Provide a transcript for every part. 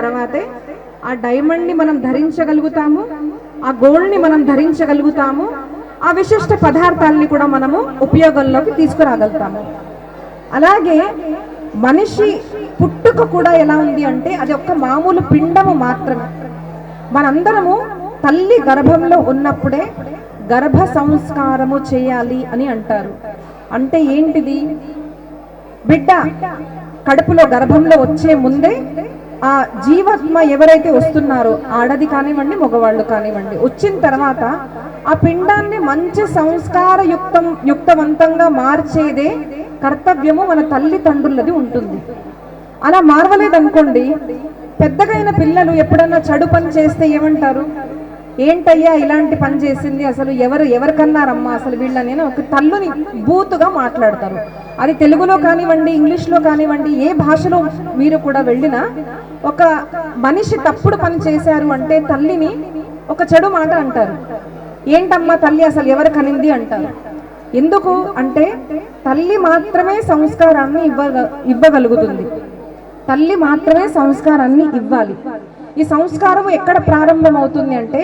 తర్వాతే ఆ డైమండ్ని మనం ధరించగలుగుతాము ఆ గోల్డ్ని మనం ధరించగలుగుతాము ఆ విశిష్ట పదార్థాలని కూడా మనము ఉపయోగంలోకి తీసుకురాగలుగుతాము. అలాగే మనిషి పుట్టుక కూడా ఎలా ఉంది అంటే అది ఒక్క మామూలు పిండము మాత్రమే. మనందరము తల్లి గర్భంలో ఉన్నప్పుడే గర్భ సంస్కారము చేయాలి అని అంటారు. అంటే ఏంటిది? బిడ్డ కడుపులో గర్భంలో వచ్చే ముందే ఆ జీవాత్మ ఎవరైతే వస్తున్నారో ఆడది కానివ్వండి మగవాళ్ళు కానివ్వండి వచ్చిన తర్వాత ఆ పిండాన్ని మంచి సంస్కార యుక్తం యుక్తవంతంగా మార్చేదే కర్తవ్యము మన తల్లిదండ్రులది ఉంటుంది. అలా మార్వలేదనుకోండి పెద్దగైన పిల్లలు ఎప్పుడన్నా చెడు పని చేస్తే ఏమంటారు? ఏంటయ్యా ఇలాంటి పని చేసింది? అసలు ఎవరు ఎవరికన్నారమ్మా? అసలు వీళ్ళని ఒక తల్లుని బూతుగా మాట్లాడతారు. అది తెలుగులో కానివ్వండి ఇంగ్లీష్లో కానివ్వండి ఏ భాషలో మీరు కూడా వెళ్ళినా ఒక మనిషి తప్పుడు పని చేశారు అంటే తల్లిని ఒక చెడు మాట అంటారు. ఏంటమ్మా తల్లి అసలు ఎవరు కనింది అంటారు. ఎందుకు అంటే తల్లి మాత్రమే సంస్కారాన్ని ఇవ్వ ఇవ్వగలుగుతుంది. తల్లి మాత్రమే సంస్కారాన్ని ఇవ్వాలి. ఈ సంస్కారం ఎక్కడ ప్రారంభమవుతుంది అంటే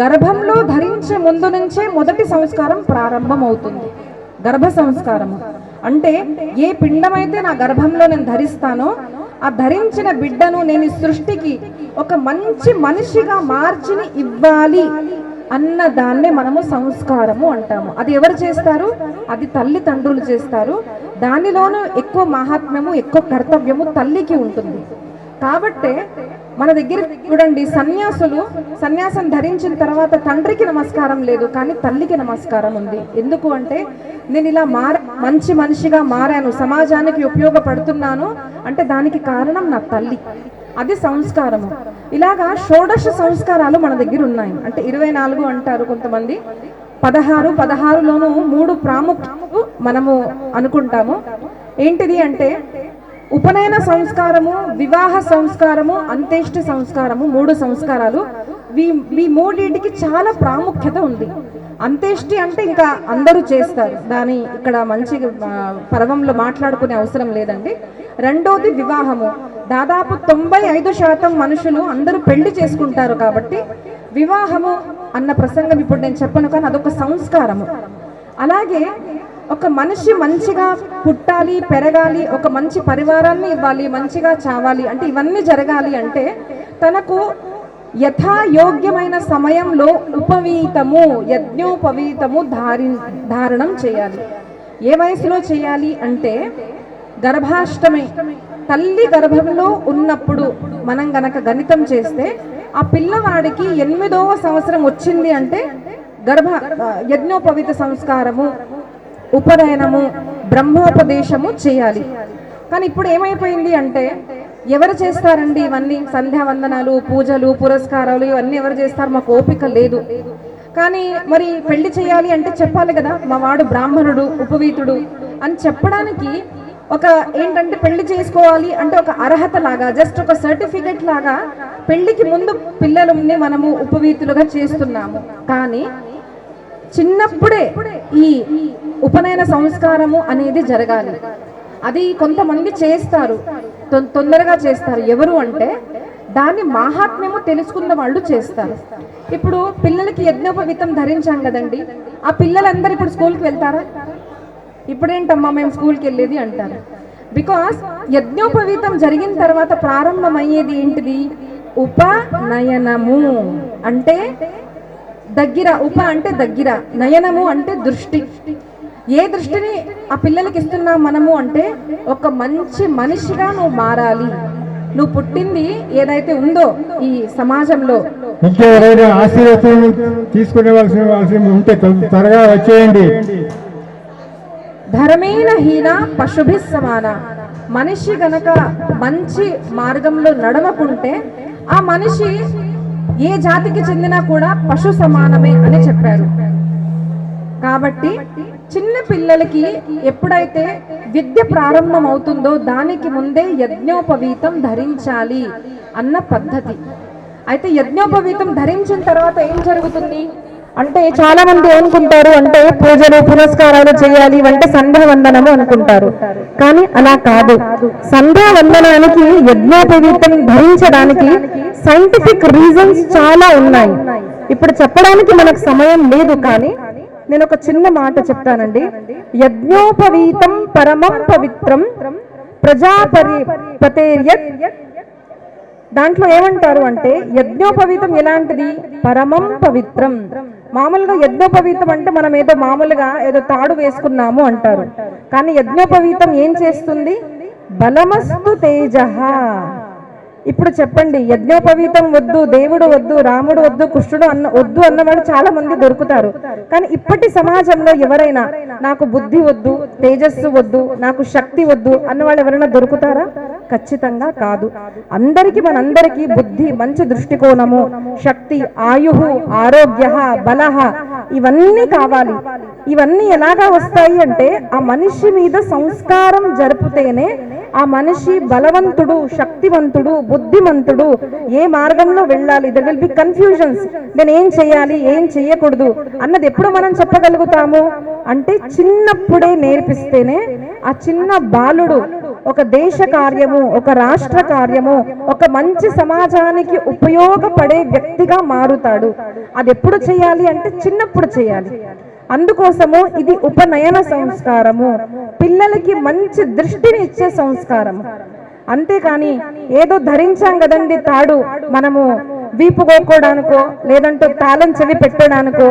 గర్భంలో ధరించే ముందు నుంచే మొదటి సంస్కారం ప్రారంభం అవుతుంది గర్భ సంస్కారము. అంటే ఏ పిండమైతే నా గర్భంలో నేను ధరిస్తానో ఆ ధరించిన బిడ్డను నేను సృష్టికి ఒక మంచి మనిషిగా మార్చిని ఇవ్వాలి అన్న దాన్నే మనము సంస్కారము అంటాము. అది ఎవరు చేస్తారు? అది తల్లిదండ్రులు చేస్తారు. దానిలోనూ ఎక్కువ మహాత్మ్యము ఎక్కువ కర్తవ్యము తల్లికి ఉంటుంది. కాబట్టే మన దగ్గర చూడండి సన్యాసులు సన్యాసం ధరించిన తర్వాత తండ్రికి నమస్కారం లేదు కానీ తల్లికి నమస్కారం ఉంది. ఎందుకు అంటే నేను ఇలా మార మంచి మనిషిగా మారాను సమాజానికి ఉపయోగపడుతున్నాను అంటే దానికి కారణం నా తల్లి. అది సంస్కారము. ఇలాగా షోడశ సంస్కారాలు మన దగ్గర ఉన్నాయి. అంటే ఇరవై నాలుగు అంటారు కొంతమంది. పదహారు పదహారులోనూ మూడు ప్రాముఖ్యము మనము అనుకుంటాము. ఏంటిది అంటే ఉపనయన సంస్కారము వివాహ సంస్కారము అంత్యేష్టి సంస్కారము మూడు సంస్కారాలు. వీ ఈ మూడింటికి చాలా ప్రాముఖ్యత ఉంది. అంత్యేష్టి అంటే ఇంకా అందరూ చేస్తారు. దాని ఇక్కడ మంచి పర్వంలో మాట్లాడుకునే అవసరం లేదండి. రెండోది వివాహము. దాదాపు తొంభై ఐదు శాతం మనుషులు అందరూ పెళ్ళి చేసుకుంటారు కాబట్టి వివాహము అన్న ప్రసంగం ఇప్పుడు నేను చెప్పను కానీ అదొక సంస్కారము. అలాగే ఒక మనిషి మంచిగా పుట్టాలి పెరగాలి ఒక మంచి పరివారాన్ని ఇవ్వాలి మంచిగా చావాలి అంటే ఇవన్నీ జరగాలి అంటే తనకు యథాయోగ్యమైన సమయంలో ఉపవీతము యజ్ఞోపవీతము ధారి ధారణం చేయాలి. ఏ వయసులో చేయాలి అంటే గర్భాష్టమి తల్లి గర్భంలో ఉన్నప్పుడు మనం గనక గణితం చేస్తే ఆ పిల్లవాడికి ఎనిమిదవ సంవత్సరం వచ్చింది అంటే గర్భ యజ్ఞోపవిత సంస్కారము ఉపనయనము బ్రహ్మోపదేశము చేయాలి. కానీ ఇప్పుడు ఏమైపోయింది అంటే ఎవరు చేస్తారండి ఇవన్నీ? సంధ్యావందనాలు పూజలు పురస్కారాలు ఇవన్నీ ఎవరు చేస్తారు? మాకు ఓపిక లేదు. కానీ మరి పెళ్ళి చేయాలి అంటే చెప్పాలి కదా మా వాడు బ్రాహ్మణుడు ఉపవీతుడు అని చెప్పడానికి ఒక ఏంటంటే పెళ్ళి చేసుకోవాలి అంటే ఒక అర్హత లాగా జస్ట్ ఒక సర్టిఫికెట్ లాగా పెళ్ళికి ముందు పిల్లలని మనము ఉపవీతులుగా చేస్తున్నాము. కానీ చిన్నప్పుడే ఈ ఉపనయన సంస్కారము అనేది జరగాలి. అది కొంతమంది చేస్తారు. తొందరగా చేస్తారు. ఎవరు అంటే దాన్ని మాహాత్మ్యము తెలుసుకున్న వాళ్ళు చేస్తారు. ఇప్పుడు పిల్లలకి యజ్ఞోపవితం ధరించాం కదండి. ఆ పిల్లలందరూ ఇప్పుడు స్కూల్కి వెళ్తారా? ఇప్పుడేంటమ్మా మేము స్కూల్కి వెళ్ళేది అంటారు. బికాస్ యజ్ఞోపవీతం జరిగిన తర్వాత ప్రారంభమయ్యేది ఏంటిది? ఉపనయనము. అంటే దగ్గర ఉప అంటే దగ్గర నయనము అంటే దృష్టి. ఏ దృష్టిని ఆ పిల్లలకి ఇస్తున్నాం మనము అంటే ఒక మంచి మనిషిగా నువ్వు మారాలి. నువ్వు పుట్టింది ఏదైతే ఉందో ఈ సమాజంలో. ఆశీర్వచనం వాళ్ళసి వాళ్ళసి ఉంటే త్వ- త్వరగా వచ్చేయండి. ధర్మేణ హీన పశుభి సమాన. మనిషి గనక మంచి మార్గంలో నడవకుంటే ఆ మనిషి ఏ జాతికి చెందినా కూడా పశు సమానమే అని చెప్పారు. కాబట్టి చిన్న పిల్లలకి ఎప్పుడైతే విద్య ప్రారంభం అవుతుందో దానికి ముందే యజ్ఞోపవీతం ధరించాలి అన్న పద్ధతి. అయితే యజ్ఞోపవీతం ధరించిన తర్వాత ఏం జరుగుతుంది? అంటే చాలా మంది ఏమనుకుంటారు అంటే పూజలు పురస్కారాలు చేయాలి అంటే సంధ్యావందనము అనుకుంటారు. కానీ అలా కాదు. సంధ్యావందనానికి యజ్ఞోపవీతం ధరించడానికి సైంటిఫిక్ రీజన్స్ చాలా ఉన్నాయి. ఇప్పుడు చెప్పడానికి మనకు సమయం లేదు కానీ నేను ఒక చిన్న మాట చెప్తానండి. యజ్ఞోపవీతం పరమం పవిత్రం ప్రజాపరి పతేర్యత్ దాంట్లో ఏమంటారు అంటే యజ్ఞోపవీతం ఎలాంటిది? పరమం పవిత్రం. మామూలుగా యజ్ఞోపవీతం అంటే మనం ఏదో మామూలుగా ఏదో తాడు వేసుకున్నాము అంటారు. కానీ యజ్ఞోపవీతం ఏం చేస్తుంది? బలమస్తు తేజ. ఇప్పుడు చెప్పండి యజ్ఞోపవీతం వద్దు దేవుడు వద్దు రాముడు వద్దు కృష్ణుడు అన్న వద్దు అన్నవాడు చాలా మంది దొరుకుతారు. కానీ ఇప్పటి సమాజంలో ఎవరైనా నాకు బుద్ధి వద్దు తేజస్సు వద్దు నాకు శక్తి వద్దు అన్నవాళ్ళు ఎవరైనా దొరుకుతారా? ఖచ్చితంగా కాదు. అందరికి మనందరికీ బుద్ధి మంచి దృష్టికోణము శక్తి ఆయు ఆరోగ్య బలహ ఇవన్నీ కావాలి. ఇవన్నీ ఎలాగా వస్తాయి అంటే ఆ మనిషి మీద సంస్కారం జరుపుతేనే ఆ మనిషి బలవంతుడు శక్తివంతుడు బుద్ధిమంతుడు. ఏ మార్గంలో వెళ్ళాలి? దర్ విల్ బి కన్ఫ్యూజన్స్ నేను ఏం చేయాలి? ఏం చెయ్యకూడదు అన్నది ఎప్పుడు మనం చెప్పగలుగుతాము? అంటే చిన్నప్పుడే నేర్పిస్తేనే ఆ చిన్న బాలుడు ఒక దేశ కార్యము ఒక రాష్ట్ర కార్యము ఒక మంచి సమాజానికి ఉపయోగపడే వ్యక్తిగా మారుతాడు. అది ఎప్పుడు చేయాలి అంటే చిన్నప్పుడు చేయాలి. అందుకోసము ఇది ఉపనయన సంస్కారము. పిల్లలకి మంచి దృష్టిని ఇచ్చే సంస్కారము. అంతేకాని ఏదో ధరించాం కదండి తాడు మనము వీపు కోకోడానికో లేదంటే తాళం చెవి పెట్టడానికో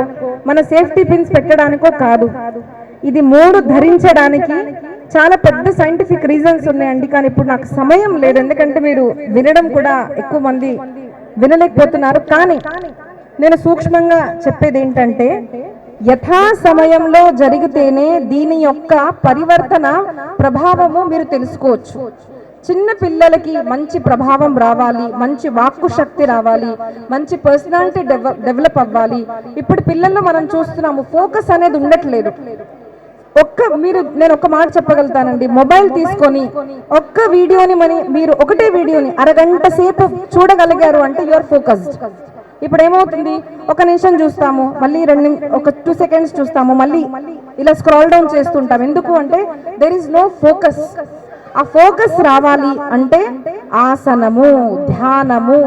మన సేఫ్టీ పిన్స్ పెట్టడానికో కాదు. ఇది మూడు ధరించడానికి చాలా పెద్ద సైంటిఫిక్ రీజన్స్ ఉన్నాయండి. కానీ ఇప్పుడు నాకు సమయం లేదు. ఎందుకంటే మీరు వినడం కూడా ఎక్కువ మంది వినలేకపోతున్నారు. కానీ నేను సూక్ష్మంగా చెప్పేది ఏంటంటే యథా సమయంలో జరిగితేనే దీని యొక్క పరివర్తన ప్రభావము మీరు తెలుసుకోవచ్చు. చిన్న పిల్లలకి మంచి ప్రభావం రావాలి మంచి వాక్కు శక్తి రావాలి మంచి పర్సనాలిటీ డెవలప్ అవ్వాలి. ఇప్పుడు పిల్లల్లో మనం చూస్తున్నాము ఫోకస్ అనేది ఉండట్లేదు. ఒక్క మీరు నేను ఒక మాట చెప్పగలుగుతానండి. మొబైల్ తీసుకొని ఒక్క వీడియోని మరి మీరు ఒకటే వీడియోని అరగంట సేపు చూడగలిగారు అంటే యువర్ ఫోకస్డ్. ఇప్పుడు ఏమవుతుంది ఒక నిమిషం చూస్తాము మళ్ళీ రెండు ఒక టూ సెకండ్స్ చూస్తాము మళ్ళీ ఇలా స్క్రాల్ డౌన్ చేస్తుంటాం. ఎందుకు అంటే దెర్ ఇస్ నో ఫోకస్ ఆ ఫోకస్ రావాలి అంటే ఆసనము ధ్యానము.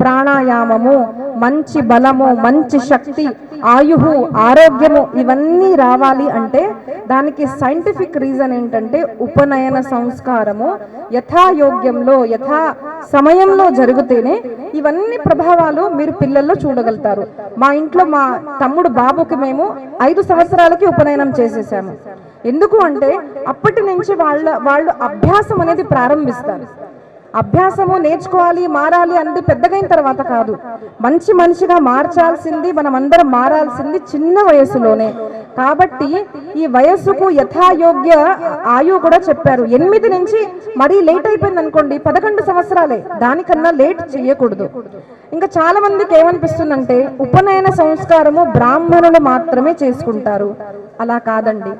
ప్రాణాయామము మంచి బలము మంచి శక్తి ఆయుహు ఆరోగ్యము ఇవన్నీ రావాలి అంటే దానికి సైంటిఫిక్ రీజన్ ఏంటంటే ఉపనయన సంస్కారము. యథాయోగ్యంలో యథా సమయంలో జరిగితేనే ఇవన్నీ ప్రభావాలు మీరు పిల్లల్లో చూడగలుగుతారు. మా ఇంట్లో మా తమ్ముడు బాబుకి మేము ఐదు సంవత్సరాలకి ఉపనయనం చేసేసాము. ఎందుకు అంటే అప్పటి నుంచి వాళ్ళ వాళ్ళు అభ్యాసం అనేది ప్రారంభిస్తారు. అభ్యాసము నేర్చుకోవాలి మారాలి అనేది పెద్దగైన తర్వాత కాదు. మంచి మనిషిగా మార్చాల్సింది మనం అందరం మారాల్సింది చిన్న వయసులోనే. కాబట్టి ఈ వయస్సుకు యథాయోగ్య ఆయు కూడా చెప్పారు. ఎనిమిది నుంచి మరీ లేట్ అయిపోయింది అనుకోండి పదకొండు సంవత్సరాలే. దానికన్నా లేట్ చేయకూడదు ఇంకా చాలా మందికి ఏమనిపిస్తుందంటే ఉపనయన సంస్కారము బ్రాహ్మణులు మాత్రమే చేసుకుంటారు. అలా కాదండి.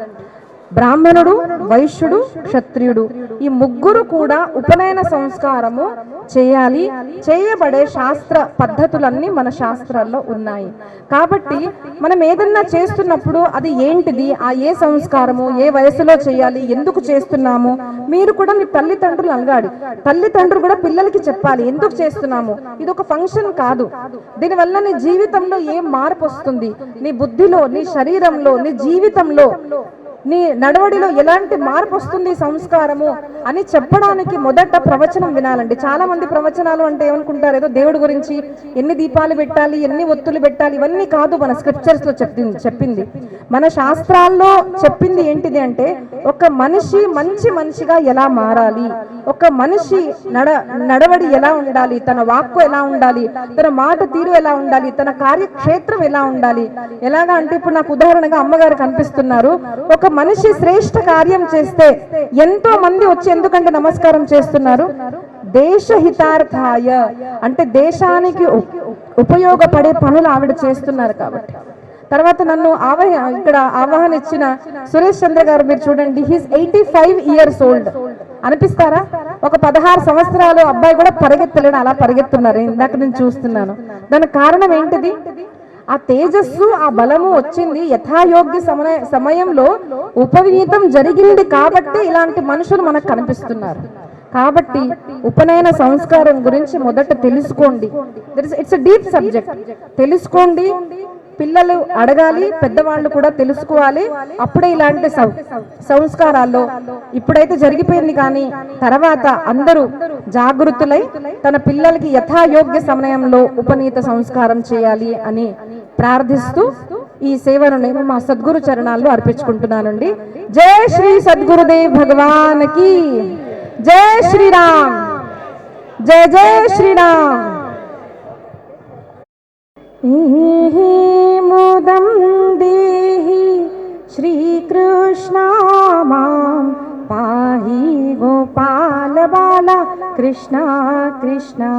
బ్రాహ్మణుడు వైశ్యుడు క్షత్రియుడు. ఈ ముగ్గురు కూడా ఉపనయన సంస్కారము చేయాలి. చేయబడే శాస్త్ర పద్ధతులన్నీ మన శాస్త్రాల్లో ఉన్నాయి. కాబట్టి మనం ఏదన్నా చేస్తున్నప్పుడు అది ఏంటిది? ఆ ఏ సంస్కారము? ఏ వయసులో చేయాలి? ఎందుకు చేస్తున్నాము? మీరు కూడా మీ తల్లిదండ్రులు అలగాడు తల్లిదండ్రులు కూడా పిల్లలకి చెప్పాలి. ఎందుకు చేస్తున్నాము? ఇది ఒక ఫంక్షన్ కాదు. దీనివల్ల నీ జీవితంలో ఏం మార్పు వస్తుంది? నీ బుద్ధిలో నీ శరీరంలో నీ జీవితంలో నీ నడవడిలో ఎలాంటి మార్పు వస్తుంది సంస్కారము అని చెప్పడానికి మొదట ప్రవచనం వినాలండి. చాలా మంది ప్రవచనాలు అంటే ఏమనుకుంటారు? ఏదో దేవుడి గురించి ఎన్ని దీపాలు పెట్టాలి ఎన్ని ఒత్తులు పెట్టాలి ఇవన్నీ కాదు మన స్క్రిప్చర్స్లో చెప్పింది చెప్పింది. మన శాస్త్రాల్లో చెప్పింది ఏంటిది అంటే ఒక మనిషి మంచి మనిషిగా ఎలా మారాలి? ఒక మనిషి నడ నడవడి ఎలా ఉండాలి? తన వాక్కు ఎలా ఉండాలి? తన మాట తీరు ఎలా ఉండాలి? తన కార్యక్షేత్రం ఎలా ఉండాలి? ఎలాగా? అంటే ఇప్పుడు నాకు ఉదాహరణగా అమ్మగారు కనిపిస్తున్నారు. ఒక మనిషి శ్రేష్ఠ కార్యం చేస్తే ఎంతో మంది వచ్చి ఎందుకంటే నమస్కారం చేస్తున్నారు? దేశ హితార్థాయ అంటే దేశానికి ఉపయోగపడే పనులు ఆవిడ చేస్తున్నారు కాబట్టి. తర్వాత నన్ను ఆవహ ఇక్కడ ఆవాహన ఇచ్చిన సురేష్ చంద్ర గారు మీరు చూడండి he's eighty five years old అనిపిస్తారా? ఒక పదహారు సంవత్సరాలు అబ్బాయి కూడా పరిగెత్తలేడు అలా పరిగెత్తున్నారు. ఇందాక నేను చూస్తున్నాను. దానికి కారణం ఏంటిది? ఆ తేజస్సు ఆ బలము వచ్చింది యథాయోగ్య సమయ సమయంలో ఉపవినీతం జరిగింది కాబట్టి ఇలాంటి మనుషులు మనకు కనిపిస్తున్నారు. కాబట్టి ఉపనయన సంస్కారం గురించి మొదట తెలుసుకోండి. ఇట్స్ డీప్ సబ్జెక్ట్ తెలుసుకోండి పిల్లలు అడగాలి పెద్దవాళ్ళు కూడా తెలుసుకోవాలి. అప్పుడే ఇలాంటి సం- సంస్కారాల్లో ఇప్పుడైతే జరిగిపోయింది కానీ తర్వాత అందరూ జాగృతులై తన పిల్లలకి యథాయోగ్య సమయంలో ఉపనీత సంస్కారం చేయాలి అని ప్రార్థిస్తూ ఈ సేవను నేను మా సద్గురు చరణాల్లో అర్పించుకుంటున్నానండి. జై శ్రీ సద్గురుదేవ్ భగవాన్కి. జై శ్రీరామ్. జయ జయ శ్రీరామ్. इं मुदं देहि श्रीकृष्णा मां पाहि गोपालबाला कृष्णा कृष्णा।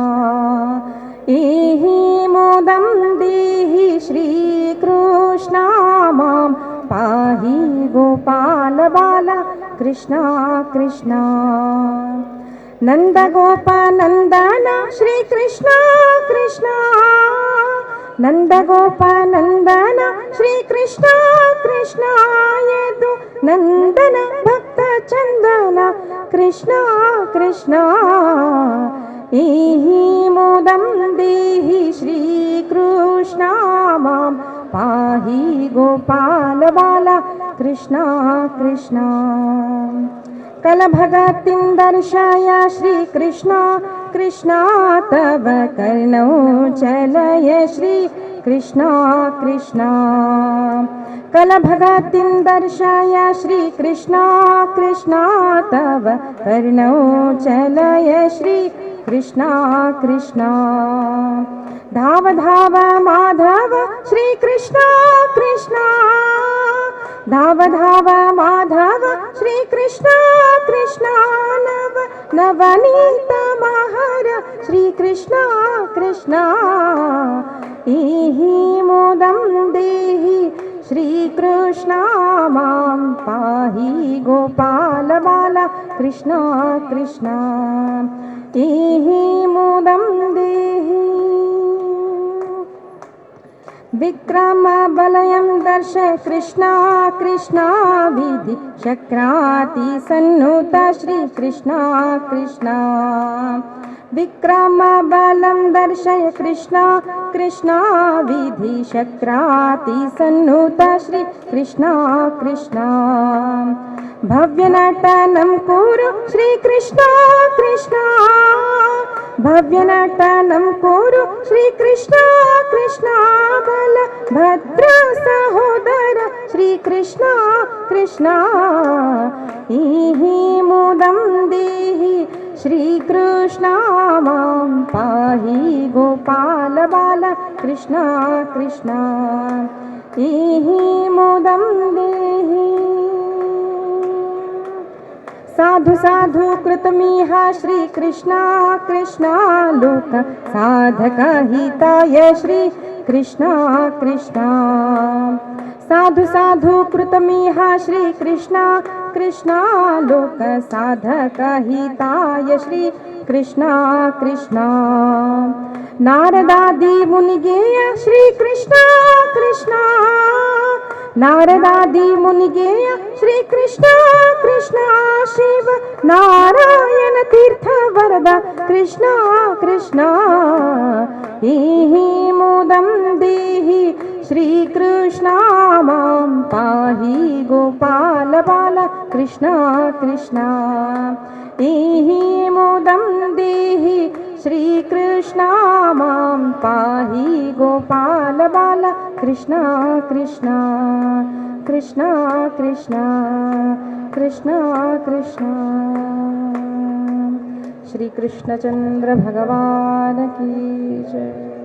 ई मुदं देहि श्रीकृष्णा मां पाहि गोपालबाला कृष्णा कृष्णा। नन्दगोपानन्दन श्रीकृष्णा कृष्णा। नन्दगोपानन्दन श्रीकृष्ण कृष्णायतु नन्दन भक्तचन्दन कृष्ण कृष्ण। एहि मोदं देहि श्रीकृष्णा मां पाहि गोपालबाला कृष्ण कृष्ण। कलभगतीं दर्शय श्रीकृष्ण कृष्ण तव कर्णौ चलय श्रीकृष्ण कृष्ण कलभगतीं दर्शय श्रीकृष्ण कृष्ण तव कर्णौ चलय श्रीकृष्ण कृष्ण। धाव धाव माधव श्रीकृष्ण कृष्ण। धाव धाव माधव श्रीकृष्ण कृष्ण नव नवनीत महर। श्रीकृष्ण कृष्ण। इहि मोदं देहि श्रीकृष्ण मां पाहि गोपाल बाल। कृष्ण कृष्ण। इहि मोदं देहि विक्रमबलयं दर्श कृष्णा कृष्णा विधि शक्राति सन्नुत श्रीकृष्णा कृष्णा विक्रमबलं दर्शय कृष्णा कृष्णा विधि शक्राति सन्नुत श्रीकृष्णा कृष्णा भव्यनटनं कुरु श्रीकृष्णा कृष्णा भव्यनटनं कुरु श्रीकृष्ण कृष्ण बल भद्र सहोदर श्रीकृष्ण कृष्ण। इहि मुदं देहि श्रीकृष्ण मां पाहि गोपाल बाल कृष्ण कृष्ण। इहि मुदं देहि साधु साधु कृतमिह श्रीकृष्ण कृष्ण लोक साधक हिताय श्री कृष्ण साधु साधु कृतमिह श्रीकृष्ण कृष्ण लोक साधक हिताय श्री कृष्ण कृष्ण। नारदादि मुनिगेय श्रीकृष्ण कृष्ण नारदादि मुनिगेय श्रीकृष्ण कृष्ण शिव नारायण तीर्थ वरद कृष्ण कृष्ण। इहि मुदं देहि श्रीकृष्ण मां पाहि गोपाल बाल कृष्ण कृष्ण। इहि मुदं देहि श्रीकृष्ण मां पाहि गोपाल बाल कृष्ण कृष्ण कृष्ण कृष्ण कृष्ण कृष्ण श्री कृष्णचंद्र भगवान की जय